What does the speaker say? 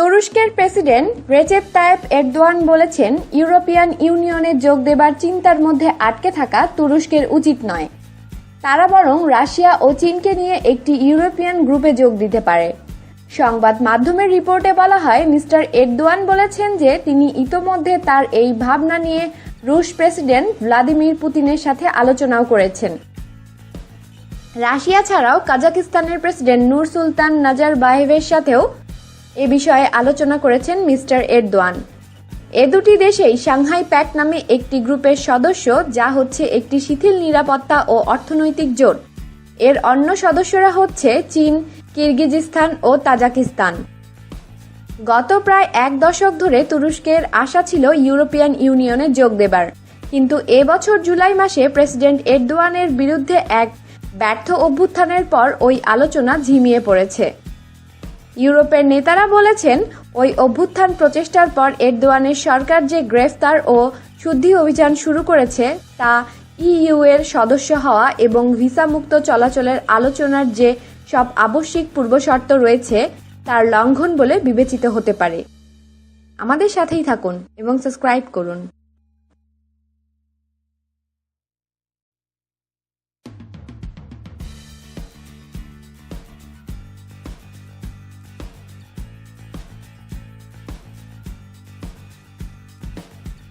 তুরস্কের president Recep Tayyip Erdogan বলেছেন, European ইউনিয়নে যোগ দেবার চিন্তার মধ্যে আটকে থাকা তুরস্কের উচিত নয়। তারা বরং রাশিয়া ও চীনকে নিয়ে একটি ইউরোপিয়ান গ্রুপে যোগ দিতে পারে। সংবাদ মাধ্যমের রিপোর্টে বলা হয়, মিস্টার এরদোয়ান বলেছেন যে তিনি ইতোমধ্যে তার এই ভাবনা নিয়ে রুশ প্রেসিডেন্ট ভ্লাদিমির পুতিনের সাথে আলোচনাও করেছেন। রাশিয়া ছাড়াও কাজাকিস্তানের প্রেসিডেন্ট নূর সুলতান নাজারবায়েভের সাথেও এ বিষয়ে আলোচনা করেছেন মিস্টার এরদোয়ান। এ দুটি দেশেই সাংহাই প্যাক্ট নামে একটি গ্রুপের সদস্য, যা হচ্ছে একটি শিথিল নিরাপত্তা ও অর্থনৈতিক জোট। এর অন্য সদস্যরা হচ্ছে চীন, কিরগিজিস্তান ও তাজাকিস্তান। গত প্রায় এক দশক ধরে তুরস্কের আশা ছিল ইউরোপিয়ান ইউনিয়নে যোগ দেবার। কিন্তু এবছর জুলাই মাসে প্রেসিডেন্ট এরদোয়ানের বিরুদ্ধে এক ব্যর্থ অভ্যুত্থানের পর ওই আলোচনা ঝিমিয়ে পড়েছে। ইউরোপের নেতারা বলেছেন, ওই অভ্যুত্থান প্রচেষ্টার পর এরদোয়ানের সরকার যে গ্রেফতার ও শুদ্ধি অভিযান শুরু করেছে, তা ইইউ এর সদস্য হওয়া এবং ভিসামুক্ত চলাচলের আলোচনার যে সব আবশ্যিক পূর্বশর্ত রয়েছে, তার লঙ্ঘন বলে বিবেচিত হতে পারে। আমাদের সাথেই থাকুন এবং সাবস্ক্রাইব করুন।